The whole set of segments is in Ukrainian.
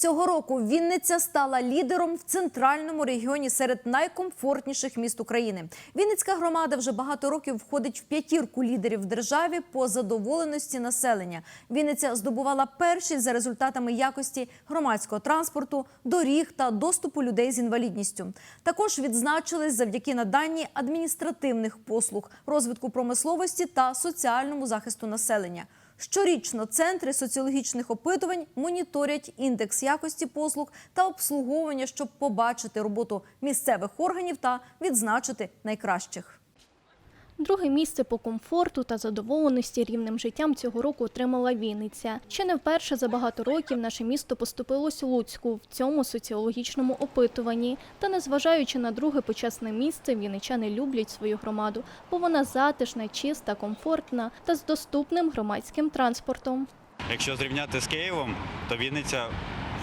Цього року Вінниця стала лідером в центральному регіоні серед найкомфортніших міст України. Вінницька громада вже багато років входить в п'ятірку лідерів в державі по задоволеності населення. Вінниця здобувала першість за результатами якості громадського транспорту, доріг та доступу людей з інвалідністю. Також відзначились завдяки наданні адміністративних послуг, розвитку промисловості та соціальному захисту населення. Щорічно центри соціологічних опитувань моніторять індекс якості послуг та обслуговування, щоб побачити роботу місцевих органів та відзначити найкращих. Друге місце по комфорту та задоволеності рівнем життям цього року отримала Вінниця. Ще не вперше за багато років наше місто поступилось Луцьку в цьому соціологічному опитуванні. Та незважаючи на друге почесне місце, вінничани люблять свою громаду, бо вона затишна, чиста, комфортна та з доступним громадським транспортом. Якщо зрівняти з Києвом, то Вінниця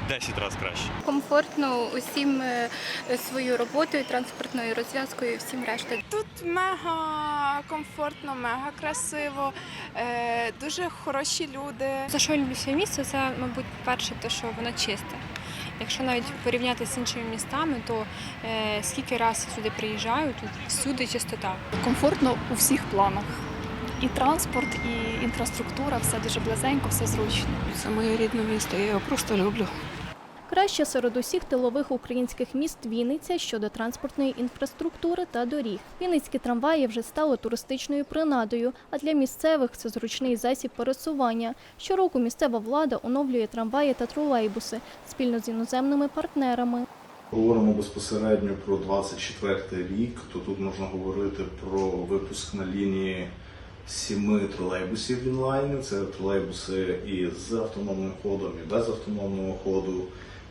10 разів краще. комфортно усім е, свою роботою, транспортною розв'язкою і всім решта. Тут мега комфортно, мега красиво, е, дуже хороші люди. За що я люблю своє місце, це, мабуть, перше, те, що воно чисте. Якщо навіть порівняти з іншими містами, то е, скільки разів сюди приїжджаю, тут всюди чистота. комфортно у всіх планах. І транспорт, і інфраструктура, все дуже близенько, все зручно. Це моє рідне місто, я його просто люблю. Краще серед усіх тилових українських міст Вінниця щодо транспортної інфраструктури та доріг. Вінницькі трамваї вже стали туристичною принадою, а для місцевих це зручний засіб пересування. Щороку місцева влада оновлює трамваї та тролейбуси спільно з іноземними партнерами. Говоримо безпосередньо про 24 рік, то тут можна говорити про випуск на лінії сіми тролейбусів інлайнів. Це тролейбуси і з автономним ходом, і без автономного ходу.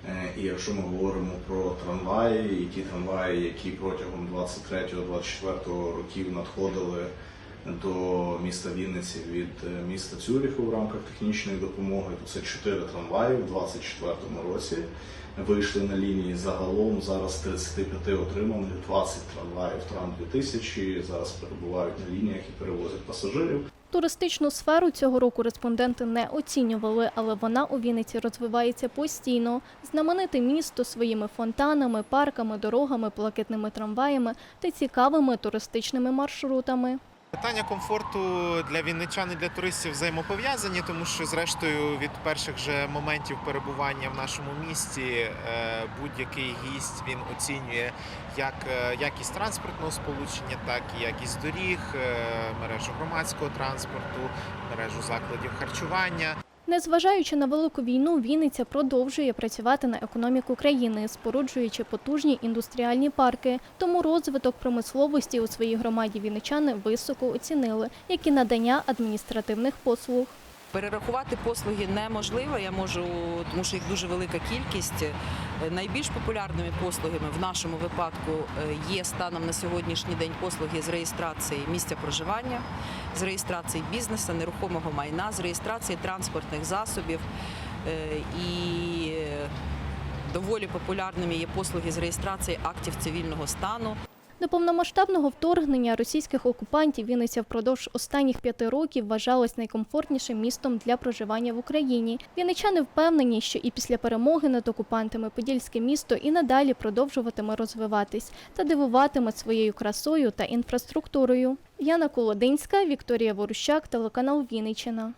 Е, І якщо ми говоримо про трамваї, і ті трамваї, які протягом 23-24 років надходили до міста Вінниці від е, міста Цюріху в рамках технічної допомоги, то це 4 трамваї в 24 році вийшли на лінії загалом. Зараз з 35 отриманих 20 трамваїв Трам 2000 зараз перебувають на лініях і перевозять пасажирів. Туристичну сферу цього року респонденти не оцінювали, але вона у Вінниці розвивається постійно. Знамените місто своїми фонтанами, парками, дорогами, плакитними трамваями та цікавими туристичними маршрутами. Питання комфорту для вінничан і для туристів взаємопов'язані, тому що, зрештою, від перших же моментів перебування в нашому місті е, будь-який гість він оцінює як е, якість транспортного сполучення, так і якість доріг, е, мережу громадського транспорту, мережу закладів харчування. Незважаючи на велику війну, Вінниця продовжує працювати на економіку країни, споруджуючи потужні індустріальні парки. Тому розвиток промисловості у своїй громаді вінничани високо оцінили, як і надання адміністративних послуг. Перерахувати послуги неможливо. Я можу, тому що їх дуже велика кількість. Е, Найбільш популярними послугами в нашому випадку е, є станом на сьогоднішній день послуги з реєстрації місця проживання, з реєстрації бізнесу, нерухомого майна, з реєстрації транспортних засобів Е, і доволі популярними є послуги з реєстрації актів цивільного стану. До повномасштабного вторгнення російських окупантів Вінниця впродовж останніх п'яти років вважалась найкомфортнішим містом для проживання в Україні. Вінничани впевнені, що і після перемоги над окупантами Подільське місто і надалі продовжуватиме розвиватись та дивуватиме своєю красою та інфраструктурою. Яна Колодинська, Вікторія Ворущак, телеканал Вінниччина.